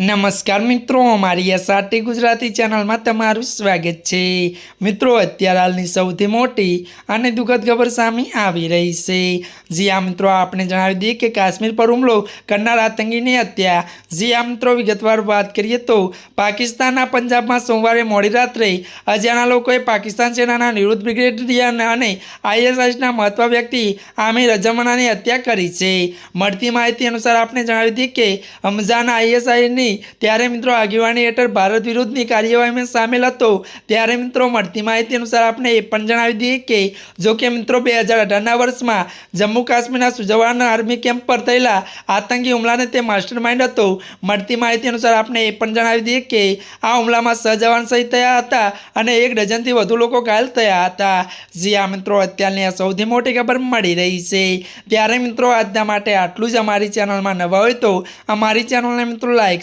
નમસ્કાર મિત્રો અમારી એસઆરટી ગુજરાતી ચેનલમાં તમારું સ્વાગત છે. મિત્રો, અત્યારે હાલની સૌથી મોટી અને દુઃખદ ખબર સામે આવી રહી છે. જી આ મિત્રો આપણે જણાવી દઈએ કે કાશ્મીર પર હુમલો કરનાર આતંકીની હત્યા. જી આ મિત્રો, વિગતવાર વાત કરીએ તો પાકિસ્તાનના પંજાબમાં સોમવારે મોડી રાત્રે અજાણા લોકોએ પાકિસ્તાન સેનાના નિવૃત્ત બ્રિગેડિયર અને આઈએસઆઈના મહત્વ વ્યક્તિ આમિર અજમાનાની હત્યા કરી છે. મળતી માહિતી અનુસાર આપણે જણાવી દઈએ કે હમઝાના આઈએસઆઈની ત્યારે મિત્રો આગેવાની હેઠળ ભારત વિરુદ્ધની કાર્યવાહીમાં સામેલ હતો. ત્યારે મિત્રો મળતી માહિતી અનુસાર આપણે એ પણ જણાવી દઈએ કે, જો મિત્રો બે હજાર વર્ષમાં જમ્મુ કાશ્મીરના સુજવાન આર્મી કેમ્પ પર થયેલા આતંકી હુમલાને તે માસ્ટર હતો. મળતી માહિતી અનુસાર આપણે એ પણ જણાવી દઈએ કે, આ હુમલામાં સહજવાન જવાન શહીદ થયા હતા અને એક ડઝનથી વધુ લોકો ઘાયલ થયા હતા. જે આ મિત્રો, અત્યારની આ સૌથી મોટી ખબર મળી રહી છે. ત્યારે મિત્રો આજના માટે આટલું જ. અમારી ચેનલમાં નવા હોય તો અમારી ચેનલને મિત્રો લાઈક